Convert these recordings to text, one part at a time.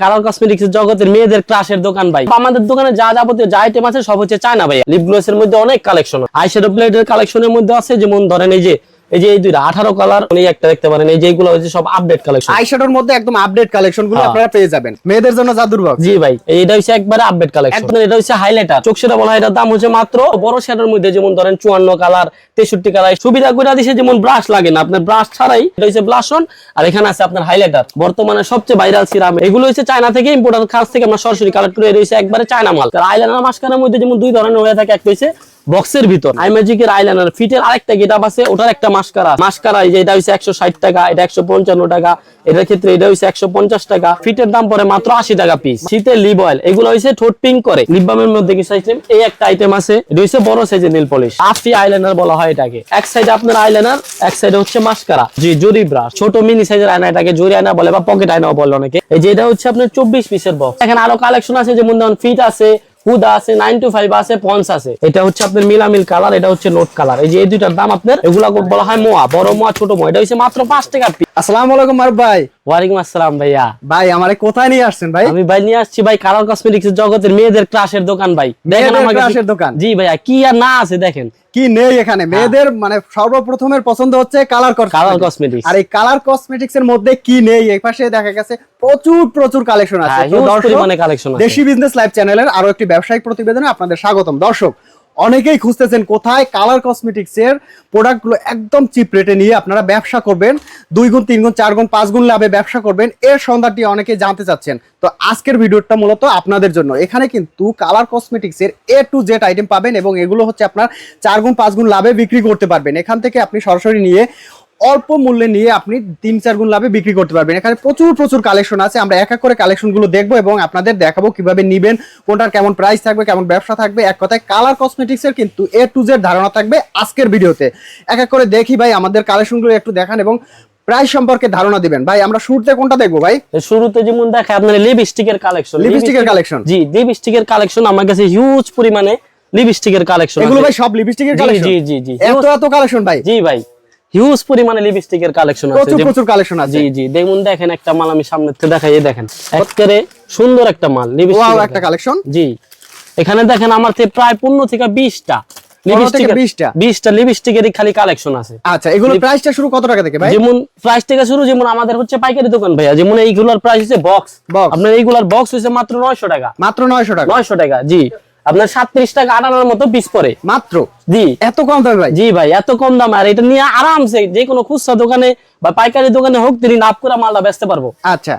Colour cosmetics জগতের মেয়েদের ক্রাশের দোকান ভাই। আমাদের দোকানে যা যাবতীয় যা আইটেম আছে সব হচ্ছে চায়না ভাই লিপ এর মধ্যে অনেক কালেকশন আইশ্যাডো প্লেটের কালেকশনের মধ্যে আছে, যেমন ধরেন এই যে এই যে এই দুইটা আঠারো কালার এই একটা দেখতে পারেন। এই যে এগুলো হচ্ছে সব আপডেট কালেকশন আইশ্যাডোর মধ্যে একদম আপডেট কালেকশনগুলো হ্যাঁ। আপনারা পেয়ে যাবেন। মেয়েদের জন্য জাদুর বক্স জি ভাই এটা হচ্ছে একবারে আপডেট কালেকশন এটা হচ্ছে হাইলাইটার চোখ সেটা বলা এটার দাম হচ্ছে মাত্র বড় মধ্যে যেমন ধরেন চুয়ান্ন কালার তেষট্টি কালার সুবিধা করে দিছে যেমন ব্রাশ লাগে না। আপনার ব্রাশ ছাড়াই এটা হচ্ছে ব্লাশন আর এখানে আছে আপনার হাইলাইটার বর্তমানে সবচেয়ে ভাইরাল সিরাম এগুলো হচ্ছে চায়না থেকে ইম্পোর্টার কাছ থেকে আমরা সরাসরি কালেক্ট করে রয়েছে একবারে চায়না মাল। আইলাইনার মাস্কারের মধ্যে যেমন দুই ধরনের হয়ে থাকে একটা হচ্ছে বক্সের ভিতর। আইম্যাজিকের আইলাইনার ফিটের আরেকটা গেটআপ আছে ওটার একটা মাস্কারা মাস্কারা এই যে এটা একশো ষাট টাকা এটা একশো পঞ্চান্ন টাকা এটার ক্ষেত্রে এটা একশো পঞ্চাশ টাকা। ফিটের দাম পরে মাত্র আশি টাকা পিস শীতের লিপ অয়েল এগুলো হচ্ছে ঠোঁট পিঙ্ক করে। লিপ বামের মধ্যে কিছু আইটেম এই একটা আইটেম আছে এটা হচ্ছে বড় সাইজের নীল পলিশ আফি আইলাইনার বলা হয় এটাকে। এক সাইডে আপনার আইলাইনার এক সাইডে হচ্ছে মাস্কারা জি জরি ব্রাশ ছোট মিনি সাইজের আয়না এটাকে জরি আয়না বলে বা পকেট আয়নাও বলে অনেকে। এই যে এটা হচ্ছে আপনার চব্বিশ পিসের বক্স এখানে আরও কালেকশন আছে যেমন ধরুন ফিট আছে হুদা আছে নাইন টু ফাইভ আছে পঞ্চ আছে। এটা হচ্ছে আপনার মিলামিল কালার এটা হচ্ছে নোট কালার এই যে এই দুইটার দাম আপনার এগুলা বলা হয় মোয়া বড় মোয়া ছোট মোয়া। এটা হচ্ছে মাত্র পাঁচ টাকা আসসালামু আলাইকুম ভাই। ওয়ালাইকুম আসসালাম ভাইয়া। ভাই আমারে কোথায় নিয়ে আসছেন ভাই? আমি ভাই নিয়ে আসছি ভাই কালার কসমেটিক্স জগতের মেয়েদের ক্লাসের দোকান ভাই। দেখেন। দোকান? জি ভাইয়া কি আর না আছে দেখেন। কি নেই এখানে? মেয়েদের মানে সর্বপ্রথমের পছন্দ হচ্ছে কালার কালার কসমেটিক্স আর এই কালার কসমেটিক্স এর মধ্যে কি নেই? এই পাশে দেখা গেছে প্রচুর প্রচুর কালেকশন আছে। হ্যাঁ, দর্শক। দেশি বিজনেস লাইভ চ্যানেলের আরও একটি ব্যবসায়িক প্রতিবেদনে আপনাদের স্বাগতম। দর্শক অনেকেই খুঁজতেছেন কোথায় কালার কসমেটিক্সের প্রোডাক্টগুলো একদম চিপ রেটে নিয়ে আপনারা ব্যবসা করবেন। দুই গুণ, তিন গুণ, চার গুণ, পাঁচ গুণ লাভে ব্যবসা করবেন। এর সন্ধানটি অনেকেই জানতে চাচ্ছেন। তো আজকের ভিডিওটা মূলত আপনাদের জন্য। এখানে কিন্তু কালার কসমেটিক্সের এ টু জেড আইটেম পাবেন এবং এগুলো হচ্ছে আপনার চার গুণ, পাঁচ গুণ লাভে বিক্রি করতে পারবেন। এখান থেকে আপনি সরাসরি নিয়ে অল্প মূল্যে নিয়ে আপনি তিন চার গুণ লাভে বিক্রি করতে পারবেন। এখানে প্রচুর প্রচুর কালেকশন আছে। আমরা এক এক করে কালেকশনগুলো দেখব এবং আপনাদের দেখাবো কীভাবে নিবেন কোনটার কেমন প্রাইস থাকবে কেমন ব্যবসা থাকবে। এক কথায় কালার কসমেটিক্স এর কিন্তু এ টু জেড ধারণা থাকবে আজকের ভিডিওতে। এক এক করে দেখি ভাই আমাদের কালেকশনগুলো একটু দেখান এবং প্রাইস সম্পর্কে ধারণা দিবেন। ভাই আমরা শুরুতে কোনটা দেখব ভাই? শুরুতে যেমন দেখে আপনার লিপস্টিকের কালেকশন লিপস্টিকের কালেকশন জি লিপস্টিকের কালেকশন আমার কাছে হিউজ পরিমাণে লিপস্টিকের কালেকশন এগুলো ভাই সব লিপস্টিকের কালেকশন জি, জি, জি। এত এত কালেকশন ভাই? জি ভাই। হিউজ পরিমাণে লিপস্টিকের কালেকশন আছে। প্রচুর কালেকশন আছে। জি জি। দেখুন দেখেন একটা মাল আমি সামনে থেকে দেখাই দেখেন। একেবারে সুন্দর একটা মাল লিপস্টিক একটা কালেকশন জি। এখানে দেখেন আমার থেকে প্রায় পনেরো থেকে বিশটা পনেরো থেকে 20টা? বিশটা? লিপস্টিকেরই খালি কালেকশন আছে। আচ্ছা প্রাইসটা শুরু কত টাকা থেকে ভাই? যেমন প্রাইস থেকে শুরু যেমন আমাদের হচ্ছে পাইকারি দোকান ভাইয়া যেমন এইগুলোর প্রাইস হচ্ছে বক্স। আপনার এইগুলার বক্স হচ্ছে মাত্র নয়শো টাকা। মাত্র নয়শো টাকা। নয়শো টাকা জি। আপনার সাতত্রিশ টাকা আটানোর মতো পিস পরে মাত্র? জি। এত কম দাম ভাই? জি ভাই এত কম দাম। আর এটা নিয়ে আরামসে যে কোনো খুচরা দোকানে বা পাইকারি দোকানে হোক তিনি নাপ করে মালটা বেচতে পারব। আচ্ছা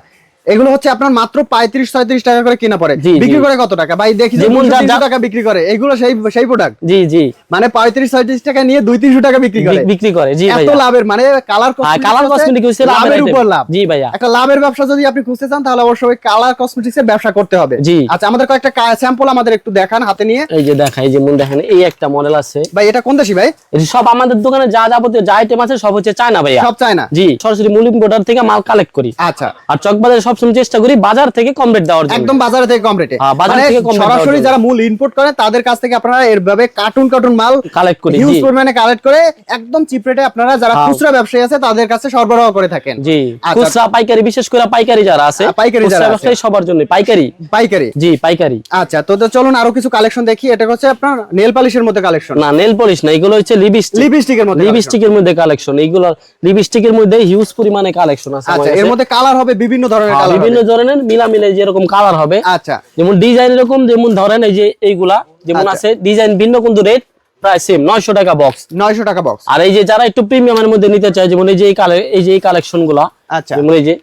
এগুলো হচ্ছে আপনার মাত্র পঁয়ত্রিশ ছয়ত্রিশ টাকা করে কিনা পড়ে। জি। বিক্রি করে কত টাকা? ভাই দেখি যেমন 200, যা- 300 যা- টাকা বিক্রি করে এগুলো সেই সেই প্রোডাক্ট জি জি। মানে পঁয়ত্রিশ ছয়ত্রিশ টাকা নিয়ে দুই তিনশো টাকা বিক্রি করে। বিক্রি করে জি এত লাভের মানে কালার কালার কসমেটিক লাভের উপর লাভ। জি ভাইয়া। একটা লাভের ব্যবসা যদি আপনি খুঁজতে চান তাহলে অবশ্যই কালার কসমেটিক্স এর ব্যবসা করতে হবে। জি। আচ্ছা আমাদের কয়েকটা স্যাম্পল আমাদের একটু দেখান হাতে নিয়ে। এই যে দেখাই যেমন দেখেন এই একটা মডেল আছে। ভাই এটা কোন দেশি ভাই? সব আমাদের দোকানে যা যাবতীয় যা আইটেম আছে সব হচ্ছে চায়না ভাইয়া। সব চায়না? জি সরাসরি মুলিম বোর্ডার থেকে মাল কালেক্ট করি। আচ্ছা। আর চকবাজারে সবসময় চেষ্টা করি বাজার থেকে কম রেট দেওয়ার জন্য। একদম বাজারে থেকে কম রেটে হ্যাঁ, বাজার মানে থেকে কম সরাসরি যারা মূল ইনপুট করে তাদের কাছ থেকে আপনারা এরভাবে কার্টুন কার্টুন মাল কালেক্ট করি হিউজ পরিমাণে কালেক্ট করে একদম চিপ রেটে আপনারা যারা হ্যাঁ। খুচরা ব্যবসায়ী আছে তাদের কাছে সরবরাহ করে থাকেন। জি আচ্ছা। খুচরা পাইকারি বিশেষ করে পাইকারি যারা আছে হ্যাঁ, পাইকারি যারা আছে। ব্যবসায়ী সবার জন্য পাইকারি? পাইকারি। জি পাইকারি। আচ্ছা তো তো চলুন আরও কিছু কালেকশন দেখি। এটা হচ্ছে আপনার নেল পলিশের মধ্যে কালেকশন না নেল পলিশ না এগুলো হচ্ছে লিপস্টিক লিপস্টিকের মধ্যে। লিপস্টিকের মধ্যে কালেকশন এইগুলো লিপস্টিকের মধ্যে হিউজ পরিমাণে কালেকশন আছে আচ্ছা এর মধ্যে কালার হবে বিভিন্ন ধরনের বিভিন্ন ধরনের মিলামিলে যেরকম কালার হবে। আচ্ছা। যেমন ডিজাইন এরকম যেমন ধরেন এই যে এইগুলা যেমন আচ্ছা। আছে ডিজাইন ভিন্ন কিন্তু রেট প্রায় সেম নয়শো টাকা বক্স নয়শো টাকা বক্স আর এই যে যারা একটু প্রিমিয়ামের মধ্যে নিতে চায় যেমন এই যে এই এই যে এই কালেকশনগুলা আচ্ছা। যেমন এই যে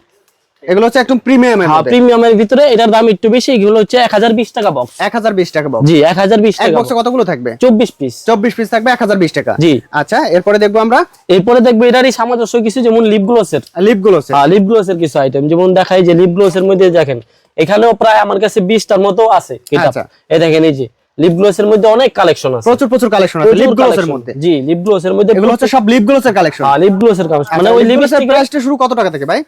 এগুলো হচ্ছে একদম প্রিমিয়াম এর হ্যাঁ প্রিমিয়ামের ভিতরে এটার দাম একটু বেশি এগুলো হচ্ছে এক হাজার বিশ টাকা বক্স এক হাজার বিশ টাকা বক্স জি এক হাজার বিশ এক টাকা বক্সে কতগুলো থাকবে? চব্বিশ পিস চব্বিশ পিস থাকবে এক হাজার বিশ টাকা। জি। আচ্ছা এরপরে দেখব আমরা এরপরে দেখব এটারই সামঞ্জস্য কিছু যেমন লিপ গ্লোসের লিপগুলো হ্যাঁ লিপ গ্লোসের কিছু আইটেম যেমন দেখাই যে লিপ গ্লোসের মধ্যে দেখেন এখানেও প্রায় আমার কাছে বিশটার মতো আছে কিতাব। আচ্ছা। এই দেখেন এই যে লিপ গ্লোসের মধ্যে অনেক কালেকশন আছে। প্রচুর প্রচুর কালেকশন আছে লিপ গ্লোসের। মধ্যে। জি লিপ গ্লোসের মধ্যে এগুলো হচ্ছে সব লিপ গ্লোসের কালেকশন হ্যাঁ লিপ গ্লোসের কালেকশন মানে ওই লিপস্টিক প্রাইসটা শুরু কত টাকা থেকে ভাই?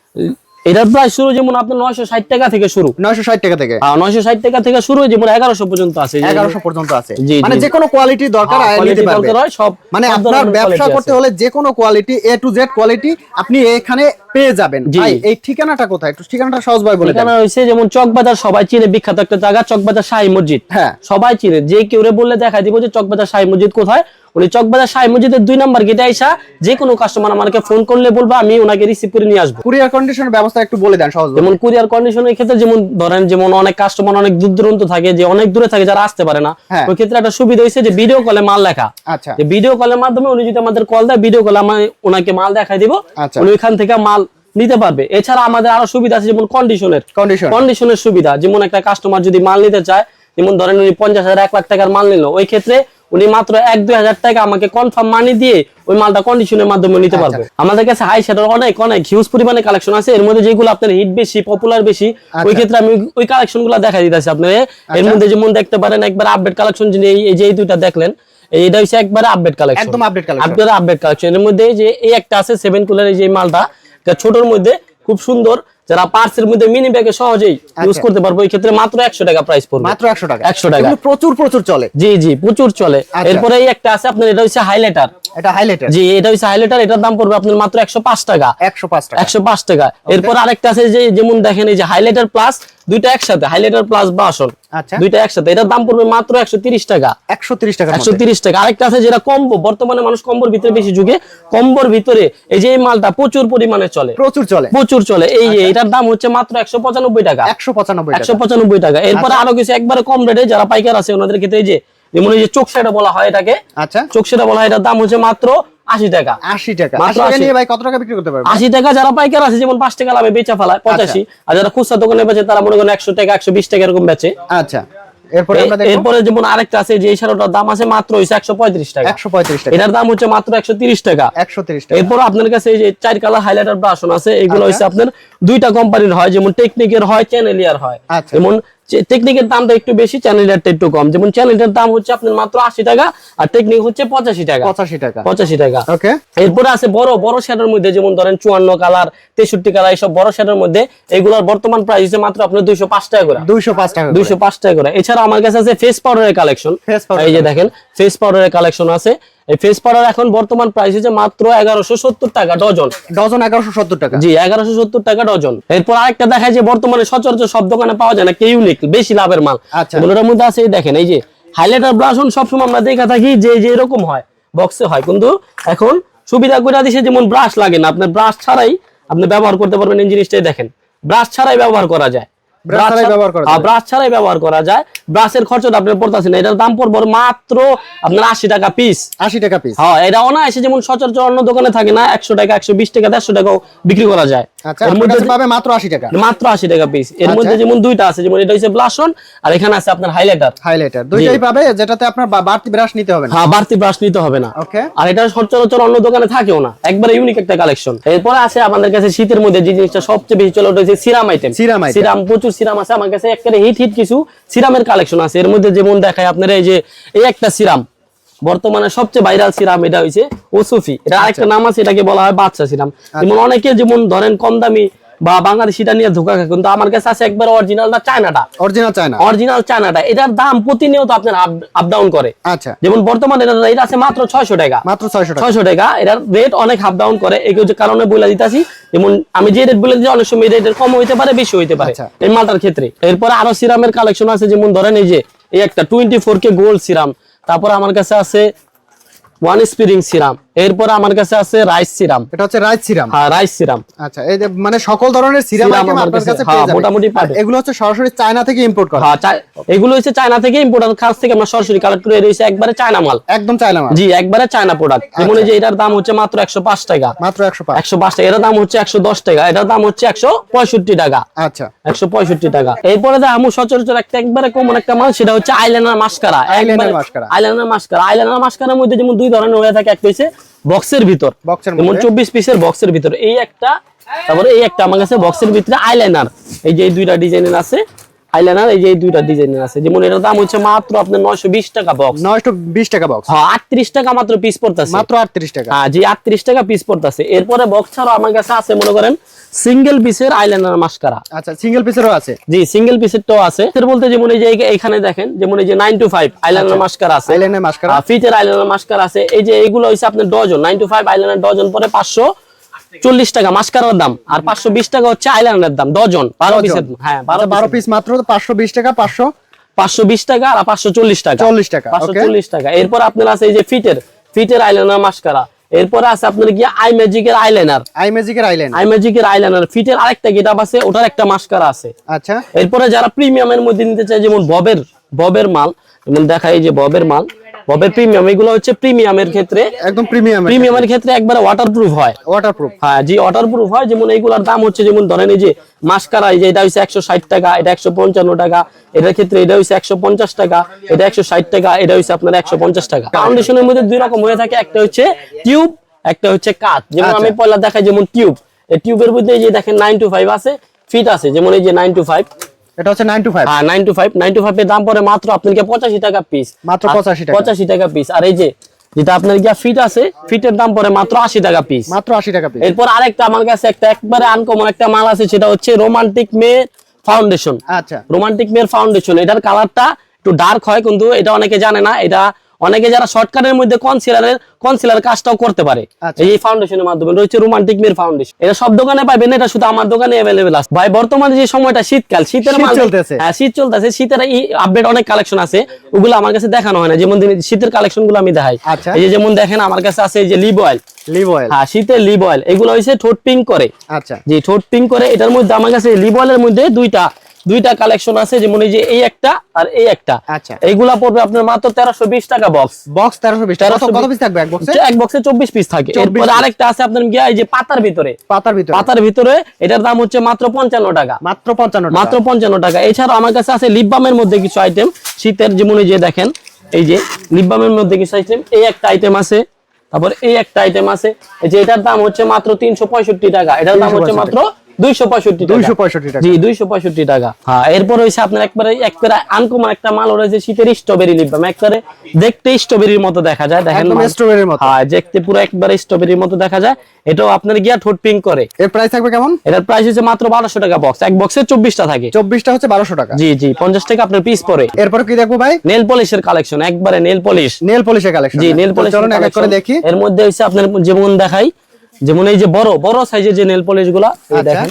এটার প্রাইস শুরু যেমন আপনার নয়শো ষাট টাকা থেকে শুরু। নয়শো ষাট টাকা থেকে। নয়শো ষাট টাকা থেকে শুরু যেমন এগারোশো পর্যন্ত আছে। এগারোশো পর্যন্ত আছে। মানে যে কোনো কোয়ালিটি দরকার হ্যাঁ, নিতে দরকার হয়, সব মানে আপনার ব্যবসা করতে হলে যে কোনো quality A to Z quality আপনি এখানে পেয়ে যাবেন। ভাই এই ঠিকানাটা কোথায়? একটু ঠিকানাটা সহজভাবে বলে হয়েছে যেমন চকবাজার সবাই চিনে বিখ্যাত একটা জায়গা চকবাজার শাহী মসজিদ। হ্যাঁ। সবাই চিনে যে কেউ বললে দেখা দিব যে চকবাজার শাহী মসজিদ কোথায় উনি চকবাজার শাহী মসজিদের দুই নাম্বার গেটে আইসা যে কোনো কাস্টমার আমাকে ফোন করলে বলব আমি ওনাকে রিসিভ করে নিয়ে আসব। কুরিয়ার কন্ডিশনের ব্যবস্থা একটু বলে দেন সহজ যেমন কুরিয়ার কন্ডিশনের ক্ষেত্রে যেমন ধরেন যেমন অনেক কাস্টমার অনেক দূর দূরান্ত থাকে যে অনেক দূরে থাকে যারা আসতে পারে না হ্যাঁ। ওই ক্ষেত্রে একটা সুবিধা হয়েছে যে ভিডিও কলে মাল লেখা। আচ্ছা। যে ভিডিও কলের মাধ্যমে উনি যদি আমাদের কল দেয় ভিডিও কলে আমি ওনাকে মাল দেখাই দিব আচ্ছা। উনি ওইখান থেকে মাল নিতে পারবে। এছাড়া আমাদের আরও সুবিধা আছে যেমন কন্ডিশনের কন্ডিশন কন্ডিশনের সুবিধা যেমন একটা কাস্টমার যদি মাল নিতে চায় যেমন ধরেন উনি পঞ্চাশ হাজার এক লাখ টাকার মাল নিল ওই ক্ষেত্রে উনি মাত্র এক দুই হাজার টাকা আমাকে কনফার্ম মানি দিয়ে ওই মালটা কন্ডিশনের মাধ্যমে নিতে আচ্ছা। পারবে আমাদের কাছে হাই সেটার অনেক অনেক হিউজ পরিমাণে কালেকশন আছে এর মধ্যে যেগুলো আপনার হিট বেশি পপুলার বেশি ওই ক্ষেত্রে আমি ওই- কালেকশনগুলো দেখা দিতেছি আপনার আচ্ছা। এর মধ্যে যেমন দেখতে পারেন একবার আপডেট কালেকশন যিনি এই- যে এই দুইটা দেখলেন এইটা হচ্ছে একবারে আপডেট কালেকশন একদম update collection। আপনার আপডেট কালেকশন এর মধ্যে যে এই একটা আছে সেভেন কুলার এই যে মালটা এটা ছোটর মধ্যে খুব সুন্দর যারা পার্সের মধ্যে মিনি ব্যাগে সহজেই ইউজ। করতে পারব এই ক্ষেত্রে মাত্র একশো টাকা প্রাইস পড়বে। মাত্র একশো টাকা। 100 টাকা। প্রচুর প্রচুর চলে। জি জি প্রচুর চলে। আচ্ছা। এরপরে এই একটা আছে আপনার এটা হচ্ছে হাইলাইটার এটা হাইলাইটার জি এটা হচ্ছে হাইলাইটার এটার দাম পড়বে আপনার মাত্র একশো পাঁচ টাকা। একশো পাঁচ টাকা। একশো পাঁচ টাকা। এরপর আরেকটা আছে যে যেমন দেখেন এই যে হাইলাইটার প্লাস দুইটা একসাথে হাইলাইটার প্লাস বাসন আচ্ছা। দুইটা একসাথে এটার দাম পড়বে মাত্র একশো তিরিশ টাকা। একশো তিরিশ টাকা একশো তিরিশ টাকা। আরেকটা আছে যেটা কম্বো বর্তমানে মানুষ কম্বোর ভিতরে বেশি যুগে কম্বোর ভিতরে এই যে এই মালটা প্রচুর পরিমাণে চলে। প্রচুর চলে। প্রচুর চলে। এই যে এটার দাম হচ্ছে মাত্র একশো পঁচানব্বই টাকা। একশো পঁচানব্বই একশো টাকা পঁচানব্বই টাকা। আচ্ছা। এরপরে আরও কিছু একবারে কম রেটে যারা পাইকার আছে ওনাদের ক্ষেত্রে এই যে যেমন এই যে চোখ সেটা বলা হয় এটাকে। আচ্ছা। চোখ সেটা বলা হয় এটার দাম হচ্ছে মাত্র আশি টাকা। আশি টাকা। আশি টাকা নিয়ে ভাই কত টাকা বিক্রি করতে পারবে আশি টাকা যারা পাইকার আছে যেমন পাঁচ টাকা লাভে বেচা ফেলায় পঁচাশি। আর যারা খুচরা দোকানে বেচে তারা মনে করেন একশো টাকা একশো বিশ টাকা এরকম বেচে। আচ্ছা। এরপরে যেমন আরেকটা আছে যে এই দাম আছে মাত্র একশো পঁয়ত্রিশ টাকা। একশো পঁয়ত্রিশ টাকা। এটার দাম হচ্ছে মাত্র একশো তিরিশ টাকা। একশো তিরিশ টাকা। এরপর আপনার কাছে এই যে চার কালার হাইলাইটার ব্রাশন আছে এগুলো আচ্ছা। হচ্ছে আপনার দুইটা কোম্পানির হয় যেমন টেকনিকের হয় চ্যানেলিয়ার হয়। আচ্ছা। যেমন টেকনিকের দামটা একটু বেশি চ্যানেলিয়ারটা একটু কম। যেমন চ্যানেলিয়ার দাম হচ্ছে আপনার মাত্র আশি টাকা আর টেকনিক হচ্ছে পঁচাশি টাকা। পঁচাশি টাকা। পঁচাশি টাকা। ওকে এরপরে আছে বড় বড় শ্যাডের মধ্যে যেমন ধরেন চুয়ান্ন কালার তেষট্টি কালার এইসব বড় শ্যাডের মধ্যে এগুলোর বর্তমান প্রাইস হচ্ছে মাত্র আপনার দুইশো পাঁচ টাকা করে। দুইশো পাঁচ টাকা। দুইশো পাঁচ টাকা করে। এছাড়া আমার কাছে আছে ফেস পাউডারের কালেকশন এই যে দেখেন ফেস পাউডারের কালেকশন আছে। এই ফেস পাউডার এখন বর্তমান প্রাইস হচ্ছে মাত্র এগারোশো সত্তর টাকা ডজন। ডজন এগারোশো সত্তর টাকা। জি এগারোশো সত্তর টাকা ডজন। এরপর আরেকটা দেখায় যে বর্তমানে সচরাচর সব দোকানে পাওয়া যায় না কে ইউনিক বেশি লাভের মাল। আচ্ছা। এগুলোর মধ্যে আছে দেখেন এই যে হাইলাইটার ব্লাশন সবসময় আমরা দেখা থাকি যে যে এরকম হয় বক্সে হয়। কিন্তু এখন সুবিধা করে দিছে যেমন ব্রাশ লাগে না। আপনার ব্রাশ ছাড়াই আপনি ব্যবহার করতে পারবেন এই জিনিসটাই দেখেন। ব্রাশ ছাড়াই ব্যবহার করা যায়। ব্রাশ ছাড়াই ব্যবহার করা যায়। ব্রাশের খরচটা আপনার পড়তেছে না। এটার দাম পড়বে মাত্র আপনার আশি টাকা পিস আশি টাকা পিস হ্যাঁ এটা অনায়াসে যেমন সচরাচর অন্য দোকানে থাকে না একশো টাকা একশো বিশ টাকা দেড়শো টাকাও বিক্রি করা যায়। এর মধ্যে কাছে পাবে মাত্র আশি টাকা। মাত্র আশি টাকা পিস এর। মধ্যে যেমন দুইটা আছে যেমন এটা হচ্ছে ব্লাশন আর এখানে আছে আপনার হাইলাইটার হাইলাইটার দুইটাই পাবে যেটাতে আপনার বাড়তি ব্রাশ নিতে হবে না। হ্যাঁ বাড়তি ব্রাশ নিতে হবে না। ওকে আর এটা সচরাচর অন্য দোকানে থাকেও না। একবারে ইউনিক একটা কালেকশন এরপরে আছে আমাদের কাছে শীতের মধ্যে যে জিনিসটা সবচেয়ে বেশি চলে ওটা হচ্ছে সিরাম আইটেম সিরাম। সিরাম প্রচুর সিরাম আছে। আমার কাছে একেবারে হিট হিট কিছু সিরামের কালেকশন আছে। এর মধ্যে যেমন দেখায় আপনার এই যে এই একটা সিরাম বর্তমানে সবচেয়ে ভাইরাল সিরাম এটা হইছে ওসুফি। এটা আরেকটা নাম আছে এটাকে বলা হয় বাদশা সিরাম। যেমন অনেকে যেমন ধরেন কম দামি বা বাংলাদেশিটা নিয়ে ধোকা খায় কিন্তু আমার কাছে আছে একবার অরিজিনালটা চায়নাটা। অরিজিনাল চায় না অরিজিনাল চায়নাটা। এটার দাম প্রতিনিয়ত আপনার আপ ডাউন করে। আচ্ছা। যেমন বর্তমানে এটা এটা আছে মাত্র ছয়শো টাকা। মাত্র ছয়শো টাকা। ছয়শো টাকা। এটার রেট অনেক হাফ ডাউন করে। এই যে কারণে বলে দিতেছি যেমন আমি যে রেট বলে দিই অনেক সময় রেটের কম হইতে পারে বেশি হইতে পারে আচ্ছা। এই মালটার ক্ষেত্রে। এরপরে আরও সিরামের কালেকশন আছে যেমন ধরেন এই যে এই একটা twenty four K gold serum. তারপর আমার কাছে আছে ওয়ান স্পিরিং সিরাম এরপর আমার কাছে আছে রাইস সিরাম। এটা হচ্ছে রাইস সিরাম? হ্যাঁ রাইস সিরাম। আচ্ছা এই যে মানে সকল ধরনের সিরাম আইটেম আমার আপনার কাছে- হ্যাঁ, পেয়ে যাবেন। মোটামুটি পাবে। এগুলো হচ্ছে সরাসরি চায়না থেকে ইম্পোর্ট করা। হ্যাঁ এগুলো হচ্ছে চায়না থেকে ইম্পোর্টার কাছ থেকে আমরা সরাসরি কালেক্ট করে রয়েছে একবারে চায়না মাল। একদম চায়না মাল। জি একবারে চায়না প্রোডাক্ট যেমন এই যে এটার দাম হচ্ছে মাত্র একশো পাঁচ টাকা। মাত্র একশো পাঁচ। একশো পাঁচ টাকা। এটার দাম হচ্ছে একশো দশ টাকা। এটার দাম হচ্ছে একশো পঁয়ষট্টি টাকা। আচ্ছা। একশো পঁয়ষট্টি টাকা। এরপরে দেখ আমি সচরাচর একটা একবারে কমন একটা মাল সেটা হচ্ছে eyeliner mascara. Eyeliner mascara। Eyeliner mascara. Eyeliner মাস্কারার মধ্যে যেমন দুই ধরনের হয়ে থাকে। একটা হচ্ছে বক্সের ভিতর। যেমন চব্বিশ পিসের বক্সের ভিতর। এই একটা তারপরে এই একটা আমার কাছে বক্সের ভিতরে আইলাইনার এই যে এই দুইটা ডিজাইনের আছে আইলাইনার এই যে এই দুইটা ডিজাইনের আছে। যেমন এটার দাম হচ্ছে মাত্র আপনার নয়শো বিশ টাকা বক্স নয়শো বিশ টাকা বক্স হ্যাঁ আটত্রিশ টাকা মাত্র পিস পড়তেছে। মাত্র আটত্রিশ টাকা। হ্যাঁ জি আটত্রিশ টাকা পিস পড়তেছে। এরপরে বক্স ছাড়াও আমার কাছে আছে মনে করেন সিঙ্গেল পিসের আইলাইনার মাস্কারা আচ্ছা সিঙ্গেল পিসেরও আছে? জি সিঙ্গেল পিসেরটাও আছে। এর বলতে যেমন এই যে এখানে দেখেন যেমন এই যে nine two five eyeliner mascara আছে। আইলাইনার মাস্কারা ফিটের আইলাইনার মাস্কার আছে। এই যে এইগুলো হচ্ছে আপনার dozen nine two five eyeliner dozen পরে পাঁচশো চল্লিশ টাকা মাস্কারার দাম। আর পাঁচশো বিশ টাকা হচ্ছে আইলাইনারের দাম ডজন বারো পিসের হ্যাঁ বারো বারো পিস মাত্র পাঁচশো বিশ টাকা পাঁচশো পাঁচশো বিশ টাকা আর পাঁচশো চল্লিশ টাকা। চল্লিশ টাকা পাঁচশো চল্লিশ টাকা। এরপর আপনার আছে এই যে ফিটের ফিটের আইলাইনার মাস্কারা এরপরে আছে আপনার কি আই ম্যাজিকের আইলাইনার আই ম্যাজিকের আইলাইনার আই ম্যাজিকের আইলাইনার ফিটের আরেকটা গেটআপ আছে ওটার একটা মাস্কারা আছে। আচ্ছা। এরপরে যারা প্রিমিয়ামের মধ্যে নিতে চায় যেমন ববের ববের মাল যেমন দেখাই যে ববের মাল। ববের প্রিমিয়াম এগুলো হচ্ছে প্রিমিয়ামের ক্ষেত্রে একদম প্রিমিয়াম প্রিমিয়ামের ক্ষেত্রে একবারে ওয়াটারপ্রুফ হয়। ওয়াটারপ্রুফ হ্যাঁ জি ওয়াটারপ্রুফ হয়। যেমন এইগুলোর দাম হচ্ছে যেমন ধরেন এই যে মাস্কারা এই যে এটা হচ্ছে একশো ষাট টাকা এটা একশো পঞ্চান্ন টাকা। এটার ক্ষেত্রে এটা হচ্ছে একশো পঞ্চাশ টাকা এটা একশো ষাট টাকা এটা হচ্ছে আপনার একশো পঞ্চাশ টাকা। ফাউন্ডেশনের মধ্যে দুই রকম হয়ে থাকে একটা হচ্ছে টিউব একটা হচ্ছে কাঠ যেমন আচ্ছা। আমি পয়লা দেখাই যেমন টিউব এই টিউবের মধ্যে এই যে দেখেন নাইন টু ফাইভ আছে ফিট আছে যেমন এই যে নাইন টু ফাইভ এটা হচ্ছে 9 to 5 হ্যাঁ 9 to 5 9 to 5 এর দাম পরে মাত্র আপনাকে পঁচাশি টাকা পিস মাত্র 85 টাকা। পঁচাশি টাকা পিস আর এই যে যেটা আপনার গিয়া ফিট আছে ফিটের দাম পড়ে মাত্র আশি টাকা পিস মাত্র আশি টাকা পিস এরপর আরেকটা আমার কাছে একটা একবারে আনকমন একটা মাল আছে সেটা হচ্ছে রোমান্টিক মে ফাউন্ডেশন আচ্ছা। রোমান্টিক মেয়ের ফাউন্ডেশন এটার কালারটা একটু ডার্ক হয় কিন্তু এটা অনেকে জানে না। এটা অনেকে যারা শর্টকাটের মধ্যে কনসিলারের কনসিলার কাজটাও করতে পারে। আচ্ছা। এই ফাউন্ডেশনের মাধ্যমে হচ্ছে রোমান্টিক মেয়ের ফাউন্ডেশন এটা সব দোকানে পাবেন এটা শুধু আমার দোকানে অ্যাভেলেবেল আছে। ভাই বর্তমানে যে সময়টা শীতকাল শীতের মাল চলতেছে। হ্যাঁ শীত চলতেছে। শীতের আপডেট অনেক কালেকশন আছে। ওগুলো আমার কাছে দেখানো হয় না। যেমন শীতের কালেকশনগুলো আমি দেখাই। আচ্ছা। এই যে যেমন দেখেন আমার কাছে আছে এই যে লিভ অয়েল লিভ অয়েল হ্যাঁ শীতের লিভ অয়েল এগুলো হচ্ছে ঠোঁট পিঙ্ক করে। আচ্ছা। যে ঠোঁট পিঙ্ক করে এটার মধ্যে আমার কাছে লিভ অয়েলের মধ্যে দুইটা দুইটা কালেকশন আছে যেমন এই যে এই একটা আর এই একটা। আচ্ছা। এইগুলা পড়বে আপনার মাত্র তেরোশো বিশ টাকা বক্স বক্স তেরোশো বিশ টাকা। কত- কত পিস থাকবে এক বক্সে এক বক্সে চব্বিশ পিস থাকে। 24 এরপরে। আরেকটা আছে আপনার গিয়া এই যে পাতার ভিতরে। পাতার ভিতরে। পাতার ভিতরে এটার দাম হচ্ছে মাত্র পঞ্চান্ন টাকা। মাত্র পঞ্চান্ন টাকা। মাত্র পঞ্চান্ন টাকা। এছাড়া আমার কাছে আছে লিপবামের মধ্যে কিছু আইটেম শীতের যেমন এই যে দেখেন এই যে লিপবামের মধ্যে কিছু আইটেম এই একটা আইটেম আছে। তারপর এই একটা আইটেম আছে। এই যে এটার দাম হচ্ছে মাত্র তিনশো পঁয়ষট্টি টাকা। এটার দাম হচ্ছে মাত্র দুইশো পঁয়ষট্টি দুইশো পঁয়ষট্টি টাকা। জি হ্যাঁ এরপর হয়েছে আপনার একবারে একবারে আনকমন একটা মাল রয়েছে শীতের স্ট্রবেরি লিপবাম একবারে দেখতে স্ট্রবেরির মতো দেখা যায় দেখেন একদম স্ট্রবেরির মতো। হ্যাঁ দেখতে পুরো একবারে স্ট্রবেরির মতো দেখা যায়। এটাও আপনার গিয়া ঠোঁট পিঙ্ক করে। এর প্রাইস থাকবে কেমন? এটার প্রাইস হচ্ছে মাত্র বারোশো টাকা বক্স এক বক্সে চব্বিশটা থাকে। চব্বিশটা হচ্ছে বারোশো টাকা। জি জি পঞ্চাশ টাকা আপনার পিস পরে এরপর কি দেখব ভাই? নেল পলিশের কালেকশন একবারে নেল পলিশ নেল পলিশের কালেকশন জি নেল পলিশ চলুন এক এক করে দেখি। এর মধ্যে হচ্ছে আপনার যেমন দেখাই যেমন এই যে বড় বড় সাইজের যে নেল পলিশগুলা আচ্ছা। দেখেন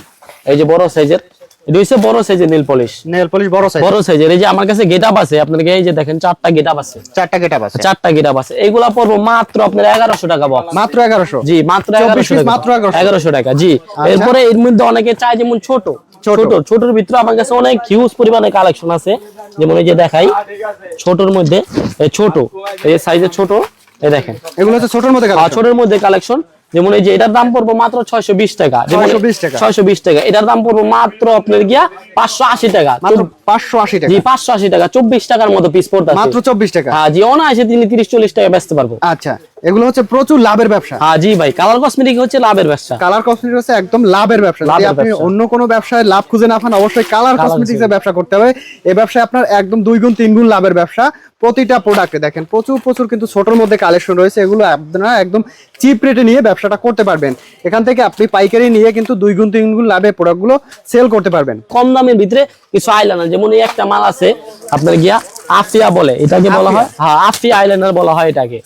এই যে বড় সাইজের এটা হচ্ছে বড় সাইজের নেল পলিশ নেল পলিশ বড় সাইজ বড় সাইজের এই যে আমার কাছে গেটআপ আছে আপনাকে এই যে দেখেন চারটা গেটআপ আছে। চারটা গেটআপ আছে। চারটা গেটআপ আছে। এইগুলা পড়ব মাত্র আপনার এগারোশো টাকা বক্স মাত্র এগারোশো? জি মাত্র 24 টাকা। মাত্র 1100 টাকা জি। এরপরে এর মধ্যে অনেকে চায় যেমন ছোট। ছোট। ছোট ছোটর ভিতরে আমার কাছে অনেক হিউজ পরিমাণে কালেকশন আছে। যেমন এই যে দেখাই ছোটর মধ্যে এই ছোট এই সাইজের ছোট এই দেখেন। এগুলো হচ্ছে ছোটর মধ্যে ছোটর মধ্যে কালেকশন যেমন এই যে এটার দাম পড়ব মাত্র ছয়শো বিশ টাকা। যেমন 620 টাকা। ছয়শো বিশ টাকা। এটার দাম পড়ব মাত্র আপনার গিয়া পাঁচশো আশি টাকা। মাত্র পাঁচশো আশি টাকা। জি পাঁচশো আশি টাকা চব্বিশ টাকার মতো পিস পড়তে মাত্র চব্বিশ টাকা। হ্যাঁ জি অনায়াসে তিনি তিরিশ চল্লিশ টাকা বেচতে পারব। আচ্ছা এগুলো হচ্ছে প্রচুর লাভের ব্যবসা। হ্যাঁ জি ভাই কালার কসমেটিক হচ্ছে লাভের ব্যবসা। কালার কসমেটিক্স হচ্ছে একদম লাভের ব্যবসা। যদি আপনি অন্য কোনো ব্যবসায় লাভ খুঁজে না পান অবশ্যই কালার কসমেটিক্স এর ব্যবসা করতে হবে। এই ব্যবসায় আপনার একদম দুই গুণ তিন গুণ লাভের ব্যবসা। প্রতিটা প্রোডাক্টে দেখেন প্রচুর প্রচুর কিন্তু ছোটর মধ্যে কালেকশন রয়েছে। এগুলো আপনারা একদম চিপ রেটে নিয়ে ব্যবসাটা করতে পারবেন। এখান থেকে আপনি পাইকারি নিয়ে কিন্তু দুই গুণ তিন গুণ লাভে প্রোডাক্টগুলো সেল করতে পারবেন। কম দামের ভিতরে কিছু আইলাইনার যেমন এই একটা মাল আছে আপনার গিয়া আফিয়া বলে এটাকে বলা হয়? হ্যাঁ আফিয়া আইলাইনার বলা হয় এটাকে।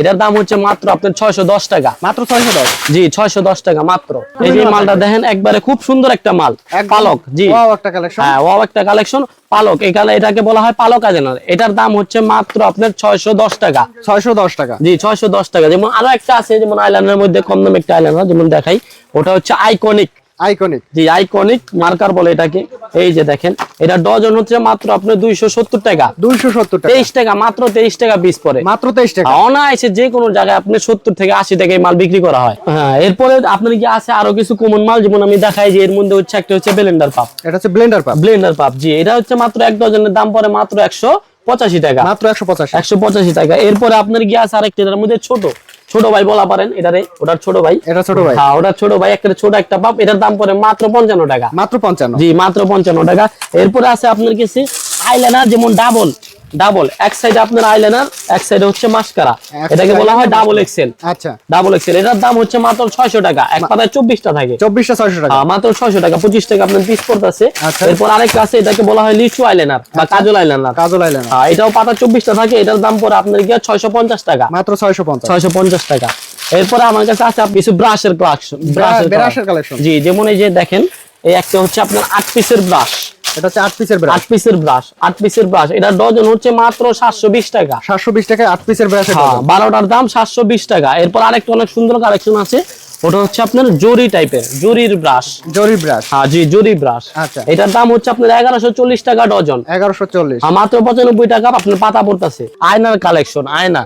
এটার দাম হচ্ছে মাত্র আপনার ছয়শো দশ টাকা। মাত্র ছয়শো দশ? জি ছয়শো দশ টাকা মাত্র। এই যে মালটা দেখেন একবারে খুব সুন্দর একটা মাল। পালক জি। একটা কালেকশন হ্যাঁ ওয়াও একটা কালেকশন পালক। এখানে এটাকে বলা হয় পালক আইলাইনার। এটার দাম হচ্ছে মাত্র আপনার ছয়শো দশ টাকা। ছয়শো দশ টাকা। জি ছয়শো দশ টাকা। যেমন আরও একটা আছে যেমন আইলাইনার মধ্যে কম দামে একটা আইলাইনার যেমন দেখাই ওটা হচ্ছে আইকনিক আইকনিক জি আইকনিক মার্কার বলে এটাকে। এই যে দেখেন এটা ডজন হচ্ছে মাত্র আপনার দুইশো সত্তর টাকা। দুইশো সত্তর তেইশ টাকা মাত্র তেইশ টাকা পিস পরে মাত্র তেইশ টাকা। অনায়াসে যে কোনো জায়গায় আপনি সত্তর থেকে আশি টাকায় মাল বিক্রি করা হয়। হ্যাঁ এরপরে আপনার কি আছে আরও কিছু কমন মাল? যেমন আমি দেখাই যে এর মধ্যে হচ্ছে একটা হচ্ছে ব্লেন্ডার পাপ এটা হচ্ছে ব্লেন্ডার পাপ ব্লেন্ডার পাপ জি এটা হচ্ছে মাত্র এক ডজনের দাম পরে মাত্র একশো পঁচাশি টাকা। মাত্র একশো পঁচাশি। একশো পঁচাশি টাকা। এরপরে আপনার কি আছে আরেকটা এটার মধ্যে ছোট। ছোট ভাই বলা পারেন এটারে ওটার ছোট ভাই। এটা ছোট ভাই। হ্যাঁ ওটার ছোট ভাই একটা ছোট একটা পাপ এটার দাম পড়ে মাত্র পঞ্চান্ন টাকা। মাত্র পঞ্চান্ন। জি মাত্র পঞ্চান্ন টাকা। এরপরে আছে আপনার কাছে আইলাইনার যেমন ডাবল ডাবল এক সাইডে আপনার আইলাইনার এক সাইডে হচ্ছে মাস্কারা এটাকে বলা হয় ডাবল এক্সেল আচ্ছা। ডাবল এক্সেল এটার দাম হচ্ছে মাত্র ছয়শো টাকা। এক পাতায় চব্বিশটা থাকে। চব্বিশটা ছয়শো টাকা। মাত্র ছয়শো টাকা। পঁচিশ টাকা আপনার পিস পড়তেছে। আচ্ছা। এরপর আরেকটা আছে এটাকে বলা হয় লিচু আইলাইনার বা কাজল আইলাইনার কাজল আইলেন আহ, এটাও পাতা চব্বিশটা থাকে এটার দাম পড়ে আপনার গিয়ে ছয়শো পঞ্চাশ টাকা। মাত্র ছয়শো পঞ্চাশ। ছয়শো পঞ্চাশ টাকা। এরপরে আমার কাছে আছে আপনি কিছু ব্রাশের কালেকশন ব্রাশের কালেকশন জি যেমন এই যে দেখেন এই একটা হচ্ছে আপনার আট পিসের ব্রাশ এটা হচ্ছে আট পিসের ব্রাশ আট পিসের ব্রাশ আট পিসের ব্রাশ এটা ডজন হচ্ছে মাত্র সাতশো বিশ টাকা। সাতশো বিশ টাকায় আট পিসের ব্রাশ হ্যাঁ বারোটার দাম সাতশো বিশ টাকা। এরপর আরেকটা অনেক সুন্দর কালেকশন আছে। ওটা হচ্ছে আপনার জরি টাইপের জরির ব্রাশ জরি ব্রাশ হ্যাঁ জি জরি ব্রাশ আচ্ছা। এটার দাম হচ্ছে আপনার এগারোশো চল্লিশ টাকা ডজন। এগারোশো চল্লিশ। আর মাত্র পঁচানব্বই টাকা আপনার পাতা পড়তেছে। আয়নার কালেকশন আয়না।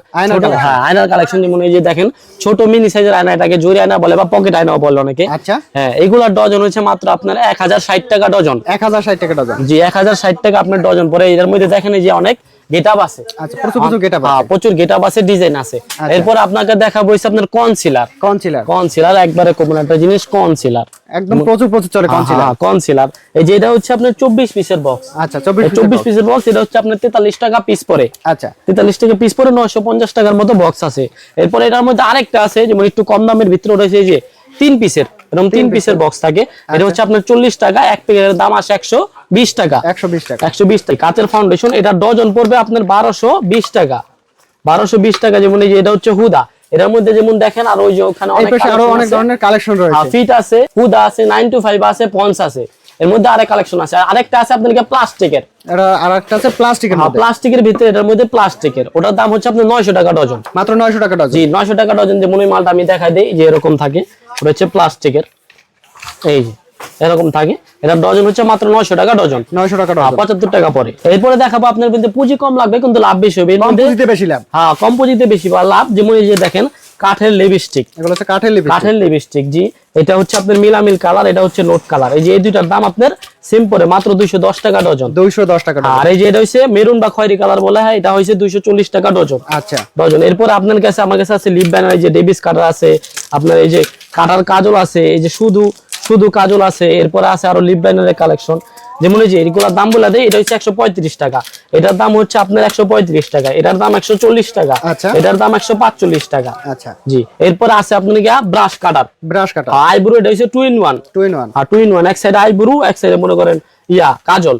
হ্যাঁ আয়নার কালেকশন যেমন এই যে দেখেন ছোট মিনি সাইজের আয়না এটাকে জরি আয়না বলে বা পকেট আয়নাও বলে অনেকে। আচ্ছা। হ্যাঁ এগুলার ডজন হচ্ছে মাত্র আপনার এক হাজার ষাট টাকা ডজন। এক হাজার ষাট টাকা ডজন। জি এক হাজার ষাট টাকা আপনার ডজন পরে এর মধ্যে দেখেন এই যে অনেক গেটআপ আছে। আচ্ছা প্রচুর প্রচুর গেটা হ্যাঁ, প্রচুর গেটআপ আছে ডিজাইন আছে। এরপর আপনাকে দেখাবো হচ্ছে আপনার কনসিলার কনসিলার কনসিলার একবারে কমন একটা জিনিস কনসিলার একদম প্রচুর প্রচুর চলে কনসিলার কনসিলার এই যে এটা হচ্ছে আপনার চব্বিশ পিসের বক্স আচ্ছা চব্বিশ চব্বিশ পিসের বক্স এটা হচ্ছে আপনার তেতাল্লিশ টাকা পিস পরে। আচ্ছা। তেতাল্লিশ টাকা পিস পরে নয়শো পঞ্চাশ টাকার মতো বক্স আছে। এরপর এটার মধ্যে আরেকটা আছে যেমন একটু কম দামের ভিতরে রয়েছে এই যে তিন পিসের এরকম তিন পিসের বক্স থাকে। এটা হচ্ছে আপনার চল্লিশ টাকা এক প্যাকেটের দাম আসে একশো বিশ টাকা। একশো বিশ টাকা। একশো বিশ টাকা। কাঁচের ফাউন্ডেশন এটা ডজন পড়বে আপনার বারোশো বিশ টাকা। বারোশো বিশ টাকা যেমন এই যে এটা হচ্ছে হুদা। এটার মধ্যে যেমন দেখেন আর ওই যে ওখানে অনেক। ধরনের কালেকশন হ্যাঁ, রয়েছে। ফিট আছে হুদা আছে নাইন টু ফাইভ আছে পঞ্চ আছে। এর মধ্যে আরেক কালেকশন আছে। আর আরেকটা আছে আপনার প্লাস্টিকের। এটা আর একটা আছে প্লাস্টিকের মধ্যে। প্লাস্টিকের ভিতরে এটার মধ্যে প্লাস্টিকের। ওটার দাম হচ্ছে আপনার নয়শো টাকা ডজন। মাত্র নয়শো টাকা ডজন। জি নয়শো টাকা ডজন যেমন ওই মালটা আমি দেখাই দিই যে এরকম থাকে। ওটা হচ্ছে প্লাস্টিকের। এই যে এরকম থাকে। এটা ডজন হচ্ছে মাত্র নয়শো টাকা ডজন। নয়শো টাকা হ্যাঁ, ডজন। পঁচাত্তর টাকা পরে। এরপরে দেখাবো আপনার কিন্তু পুঁজি কম লাগবে কিন্তু লাভ বেশি হবে। কম পুঁজিতে বেশি লাভ। হ্যাঁ কম পুঁজিতে বেশি লাভ। যেমন এই যে দেখেন কাঠের লিপস্টিক এগুলো হচ্ছে কাঠের লিপি কাঠের লিপস্টিক জি। এটা হচ্ছে আপনার মিলামিল কালার এটা হচ্ছে নোট কালার এই যে এই দুইটার দাম আপনার সেম পরে মাত্র দুইশো দশ টাকা ডজন দুইশো দশ টাকা ডজন আর এই যে এটা হচ্ছে মেরুন বা খয়েরি কালার বলা হয় এটা হচ্ছে দুইশো চল্লিশ টাকা ডজন আচ্ছা। ডজন এরপর আপনার কাছে আমার কাছে আছে লিপ ব্যানার এই যে ডেভিস কাটার আছে আপনার এই যে কাটার কাজল আছে এই যে শুধু শুধু কাজল আছে এরপরে আছে আরও লিপ ব্যানারের কালেকশন যেমন এই যে এগুলোর দাম বলে দেয় এটা হচ্ছে একশো পঁয়ত্রিশ টাকা। এটার দাম হচ্ছে আপনার একশো পঁয়ত্রিশ টাকা এটার দাম একশো চল্লিশ টাকা আচ্ছা। এটার দাম একশো পাঁচচল্লিশ টাকা। আচ্ছা। জি এরপর আছে আপনার গিয়া ব্রাশ কাটার। ব্রাশ কাটা আইব্রু এটা হচ্ছে two in one two in one. R two in one এক সাইড আইব্রু এক সাইডে মনে করেন ইয়া কাজল।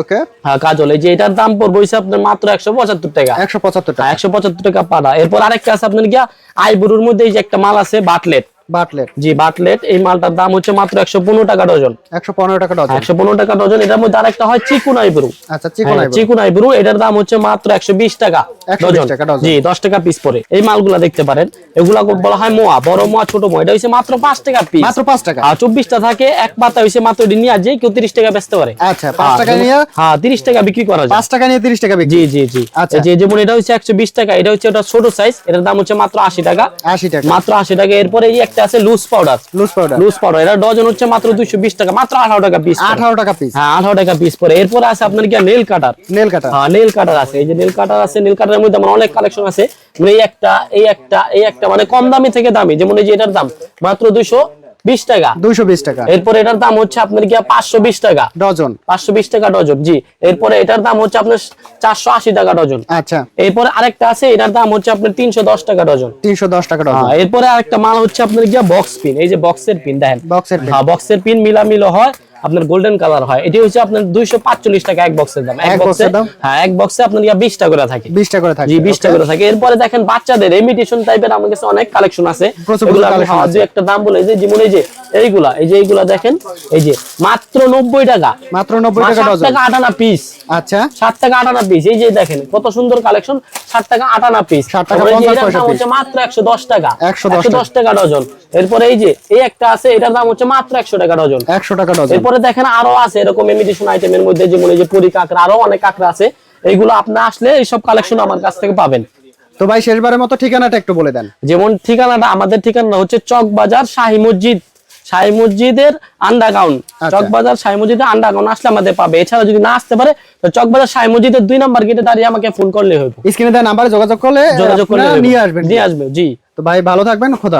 ওকে। হ্যাঁ কাজল। এই যে এটার দাম পড়বে হচ্ছে আপনার মাত্র একশো পঁচাত্তর টাকা। একশো পঁচাত্তর টাকা। একশো পঁচাত্তর টাকা পাড়া। এরপর আরেকটা আছে আপনার গিয়া আইবুরুর মধ্যে এই যে একটা মাল আছে বাটলেট। বাটলেট। জি বাটলেট এই মালটার দাম হচ্ছে মাত্র একশো পনেরো টাকা ডজন। একশো পনেরো টাকা ডজন। একশো পনেরো টাকা ডজন এটার মধ্যে আরেকটা হয় চিকুন আইবুরু আচ্ছা চিকন হ্যাঁ, চিকুন আইবুরু এটার দাম হচ্ছে মাত্র একশো বিশ টাকা 120 ডজন। টাকা ডজন। জি দশ টাকা পিস পরে। এই মালগুলা দেখতে পারেন এগুলা বলা হয় মোয়া বড় মোয়া ছোট মোয়া এটা হচ্ছে মাত্র পাঁচ টাকা পিস মাত্র পাঁচ টাকা। আর চব্বিশটা থাকে এক পাতা হচ্ছে মাত্র এটি নিয়ে যে কেউ তিরিশ টাকা বেচতে পারে। আচ্ছা পাঁচ হ্যাঁ, টাকা নিয়ে হ্যাঁ তিরিশ টাকা বিক্রি করা যায়। পাঁচ টাকা নিয়ে তিরিশ টাকা বিক্রি। জি জি জি। আচ্ছা। যে যেমন এটা হচ্ছে একশো বিশ টাকা এটা হচ্ছে ওটা ছোট সাইজ এটার দাম হচ্ছে মাত্র আশি টাকা। আশি টাকা। মাত্র আশি টাকা এরপরে এই একটা আছে loose powder loose powder loose powder এটা ডজন হচ্ছে মাত্র দুইশো বিশ টাকা মাত্র আঠারো টাকা পিস আঠারো টাকা পিস হ্যাঁ আঠারো টাকা পিস পরে এরপরে আছে আপনার কি নেল কাটার নেল কাটার হ্যাঁ নেল কাটার আছে। এই যে নেল কাটার আছে নেল কাটারের মধ্যে আমার অনেক কালেকশন আছে। মানে এই একটা এই একটা এই একটা মানে কম দামি থেকে দামি। যেমন এই যে এটার দাম মাত্র দুইশো বিশ টাকা। দুইশো বিশ টাকা। এরপরে এটার দাম হচ্ছে আপনার কি পাঁচশো বিশ টাকা। ডজন। পাঁচশো বিশ টাকা ডজন জি। এরপরে এটার দাম হচ্ছে আপনার চারশো আশি টাকা ডজন। আচ্ছা। এরপরে আরেকটা আছে এটার দাম হচ্ছে আপনার তিনশো দশ টাকা ডজন। তিনশো দশ টাকা ডজন। হ্যাঁ, এরপরে আরেকটা মাল হচ্ছে আপনার কি বক্স পিন এই যে বক্সের পিন দেখেন। বক্সের পিন হ্যাঁ বক্সের পিন মিলামিলো হয় আপনার গোল্ডেন কালার হয়। এটি হচ্ছে আপনার দুইশো টাকা এক বক্সের দাম। এক এক box বক্সে এর দাম? হ্যাঁ এক বক্সে আপনার গিয়া বিশ টাকা করে থাকে। বিশ টাকা করে থাকে জি বিশ টাকা করে থাকে। এরপরে দেখেন বাচ্চাদের ইমিটেশন টাইপের আমার কাছে অনেক কালেকশন আছে। এগুলো আমি হ্যাঁ, একটা দাম বলে এই যে যেমন এই যে এইগুলা এই যে এইগুলা দেখেন এই যে মাত্র নব্বই টাকা। মাত্র নব্বই টাকা আটানা পিস আচ্ছা। ষাট টাকা আটানা পিস এই যে দেখেন কত সুন্দর কালেকশন ষাট টাকা আটানা পিস 60 টাকা 50 পয়সা হচ্ছে মাত্র একশো দশ টাকা। 110 দশ টাকা। ডজন। এরপরে এই যে এই একটা আছে এটার দাম হচ্ছে মাত্র একশো টাকা ডজন। একশো টাকা ডজন। এরপরে দেখেন আরও আছে এরকম ইমিটেশন আইটেমের মধ্যে যেমন এই যে পুরি কাঁকড়া আরও অনেক কাঁকড়া আছে। এইগুলো আপনি আসলে এইসব কালেকশন আমার কাছ থেকে পাবেন। তো ভাই শেষবারের মতো ঠিকানাটা একটু বলে দেন। যেমন ঠিকানাটা আমাদের ঠিকানা হচ্ছে চক বাজার শাহী মসজিদ। শাহী মসজিদের আন্ডারগ্রাউন্ড। চক শাহী মসজিদের আন্ডারগ্রাউন্ড আসলে আমাদের পাবে। এছাড়া যদি না আসতে পারে তো চক বাজার শাহী মসজিদের দুই নাম্বার গেটে দাঁড়িয়ে আমাকে ফোন করলে হবে স্ক্রিনে দেওয়া নাম্বারে যোগাযোগ করলে যোগাযোগ করলে নিয়ে আসবেন। নিয়ে আসবে জি। তো ভাই ভালো থাকবেন খোদা।